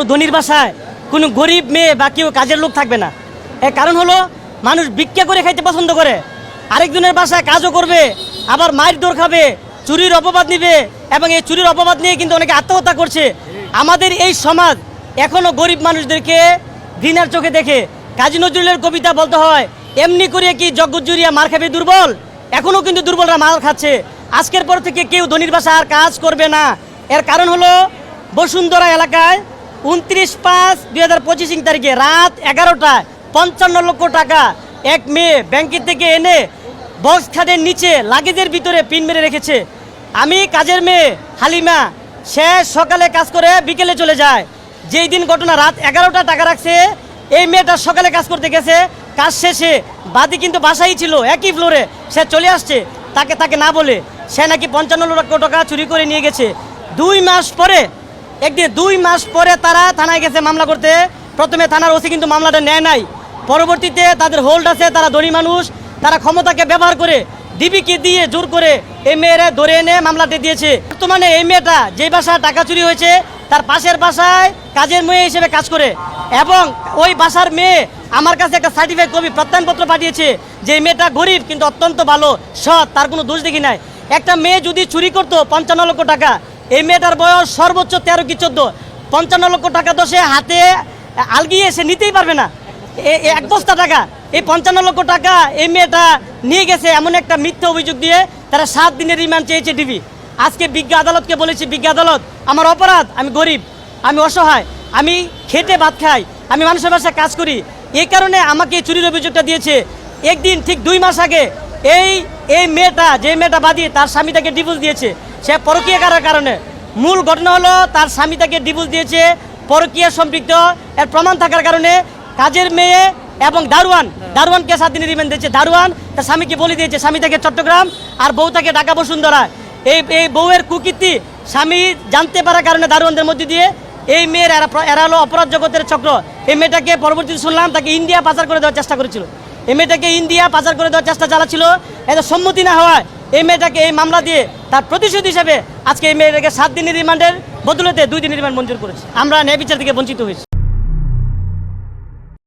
কোনো ধনির বাসায়, কোনো গরিব মেয়ে বা কেউ কাজের লোক থাকবে না। এর কারণ হলো, মানুষ ভিক্ষা করে খাইতে পছন্দ করে। আরেকজনের বাসায় কাজও করবে, আবার মায়ের দৌড় খাবে, চুরির অপবাদ নিবে, এবং এই চুরির অপবাদ নিয়ে কিন্তু অনেকে আত্মহত্যা করছে। আমাদের এই সমাজ এখনও গরিব মানুষদেরকে ঘৃণার চোখে দেখে। কাজী নজরুলের কবিতা বলতে হয়, এমনি করে কি জগজ্জুরিয়া মার খাবে দুর্বল? এখনও কিন্তু দুর্বলরা মার খাচ্ছে। আজকের পর থেকে কেউ ধনির বাসা আর কাজ করবে না। এর কারণ হলো, বসুন্ধরা এলাকায় উনত্রিশ পাঁচ দুই হাজার পঁচিশ তারিখে রাত এগারোটায় পঞ্চান্ন লক্ষ টাকা এক মেয়ে ব্যাংকের থেকে এনে বক্স খাটের নিচে লাগেজের ভিতরে পিন মেরে রেখেছে। আমি কাজের মেয়ে হালিমা, সে সকালে কাজ করে বিকেলে চলে যায়। যেই দিন ঘটনা, রাত এগারোটা টাকা রাখছে, এই মেয়েটা সকালে কাজ করতে গেছে। কাজ শেষে বাদি কিন্তু বাসাই ছিল, একই ফ্লোরে সে চলে আসছে, তাকে তাকে না বলে। সে নাকি পঞ্চান্ন লক্ষ টাকা চুরি করে নিয়ে গেছে। দুই মাস পরে একদিন দুই মাস পরে তারা থানায় গেছে মামলা করতে। প্রথমে থানার ওসি কিন্তু মামলাটা নেয় নাই। পরবর্তীতে তাদের হোল্ড আছে, তারা ধনী মানুষ, তারা ক্ষমতাকে ব্যবহার করে ডিবিকে দিয়ে জোর করে এই মেয়েরা ধরে এনে মামলাটি দিয়েছে। বর্তমানে এই মেয়েটা যে বাসায় টাকা চুরি হয়েছে, তার পাশের বাসায় কাজের মেয়ে হিসেবে কাজ করে। এবং ওই বাসার মেয়ে আমার কাছে একটা সার্টিফিকেট কপি প্রত্যয়নপত্র পাঠিয়েছে যে মেয়েটা গরিব কিন্তু অত্যন্ত ভালো, সৎ, তার কোনো দোষ দেখি নাই। একটা মেয়ে যদি চুরি করতো, পঞ্চান্ন লক্ষ টাকা এই মেয়েটার বয়স সর্বোচ্চ তেরো কি চোদ্দ? পঞ্চান্ন লক্ষ টাকা সে হাতে আলগিয়ে সে নিতেই পারবে না। এক বস্তা টাকা। এই পঞ্চান্ন লক্ষ টাকা এই মেয়েটা নিয়ে গেছে এমন একটা মিথ্যা অভিযোগ দিয়ে তারা সাত দিনের রিমান্ড চেয়েছে ডিবি। আজকে বিজ্ঞ আদালতকে বলেছি, বিজ্ঞ আদালত, আমার অপরাধ, আমি গরিব, আমি অসহায়, আমি খেটে ভাত খাই, আমি মানুষের বাসায় কাজ করি। এই কারণে আমাকে চুরির অভিযোগটা দিয়েছে। একদিন ঠিক দুই মাস আগে এই এই মেয়েটা, যে মেয়েটা বাদী, তার স্বামী তাকে ডিভোর্স দিয়েছে। সে পরকীয়া করার কারণে। মূল ঘটনা হলো, তার স্বামী তাকে ডিভোর্স দিয়েছে, পরকীয়া সম্পৃক্ত। এর প্রমাণ থাকার কারণে কাজের মেয়ে এবং দারোয়ান, দারোয়ানকে সাত দিনের রিমান্ড দিয়েছে। দারোয়ান তার স্বামীকে বলে দিয়েছে, স্বামী তাকে চট্টগ্রাম আর বউ তাকে ঢাকা বসুন্ধরা। এই এই বউয়ের কুকীর্তি স্বামী জানতে পারার কারণে দারোয়ানদের মধ্যে দিয়ে এই মেয়ের এরা এরা হলো অপরাধ জগতের চক্র। এই মেয়েটাকে পরবর্তীতে শুনলাম, তাকে ইন্ডিয়া পাচার করে দেওয়ার চেষ্টা করেছিল। এই মেয়েটাকে ইন্ডিয়া পাচার করে দেওয়ার চেষ্টা চালাচ্ছিল। এত সম্মতি না হওয়ায় এই মেয়েটাকে এই মামলা দিয়ে তার প্রতিশোধ হিসেবে আজকে এই মেয়েটাকে সাত দিনের রিমান্ডের বদলেতে দুই দিনের রিমান্ড মঞ্জুর করেছে। আমরা ন্যায় বিচার থেকে বঞ্চিত হয়েছি।